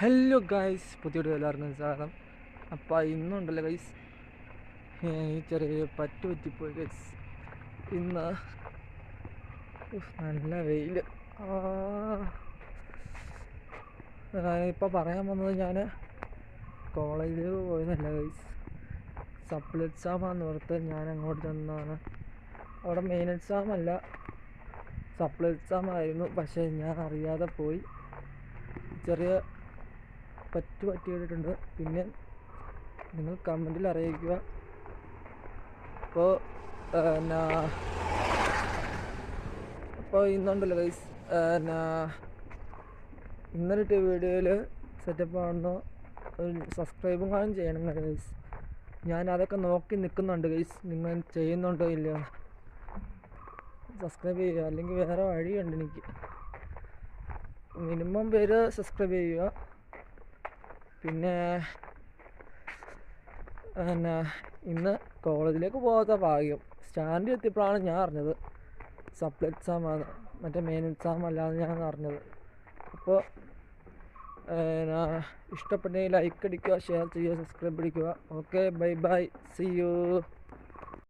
Hello guys പുതിയൊരു എല്ലാവർക്കും സ്വാഗതം. അപ്പോൾ ഇന്നുണ്ടല്ലോ ഗൈസ് ചെറിയ പറ്റു പറ്റിപ്പോയി ഗൈസ് ഇന്ന് നല്ല വെയിൽ ഞാനിപ്പോൾ പറയാൻ വന്നത് ഞാൻ കോളേജിൽ പോയതല്ല ഗൈസ് സപ്ലി എക്സാമാന്ന് ഓർത്ത് ഞാൻ അങ്ങോട്ട് ചെന്നതാണ്. അവിടെ മെയിൻ എക്സാം അല്ല. സപ്ലി എക്സാം ആയിരുന്നു. പക്ഷേ ഞാൻ അറിയാതെ പോയി. ചെറിയ പറ്റു പറ്റിയിട്ടുണ്ട്. പിന്നെ നിങ്ങൾ കമന്റിൽ അറിയിക്കുക. അപ്പോൾ എന്നാ അപ്പോൾ ഇന്നുണ്ടല്ലോ ഗൈസ് എന്നാ ഇന്നലത്തെ വീഡിയോയിൽ സെറ്റപ്പ് ആണെന്നോ സബ്സ്ക്രൈബും കാണും ചെയ്യണം ഗൈസ് ഞാൻ അതൊക്കെ നോക്കി നിൽക്കുന്നുണ്ട് ഗൈസ് നിങ്ങൾ ചെയ്യുന്നുണ്ടോ ഇല്ലയോ? സബ്സ്ക്രൈബ് ചെയ്യുക. അല്ലെങ്കിൽ വേറെ വഴിയുണ്ട് എനിക്ക്. മിനിമം പേര് സബ്സ്ക്രൈബ് ചെയ്യുക. പിന്നെ പിന്നെ ഇന്ന് കോളേജിലേക്ക് പോകാത്ത ഭാഗ്യം. സ്റ്റാൻഡിൽ എത്തിയപ്പോഴാണ് ഞാൻ അറിഞ്ഞത്. സപ്ല എക്സാമാണ് മറ്റേ മെയിൻ എക്സാം അല്ലാതെ ഞാൻ അറിഞ്ഞത്. അപ്പോൾ ഇഷ്ടപ്പെട്ടെങ്കിൽ ലൈക്ക് അടിക്കുക ഷെയർ ചെയ്യുക സബ്സ്ക്രൈബ് അടിക്കുക. Okay bye bye. See you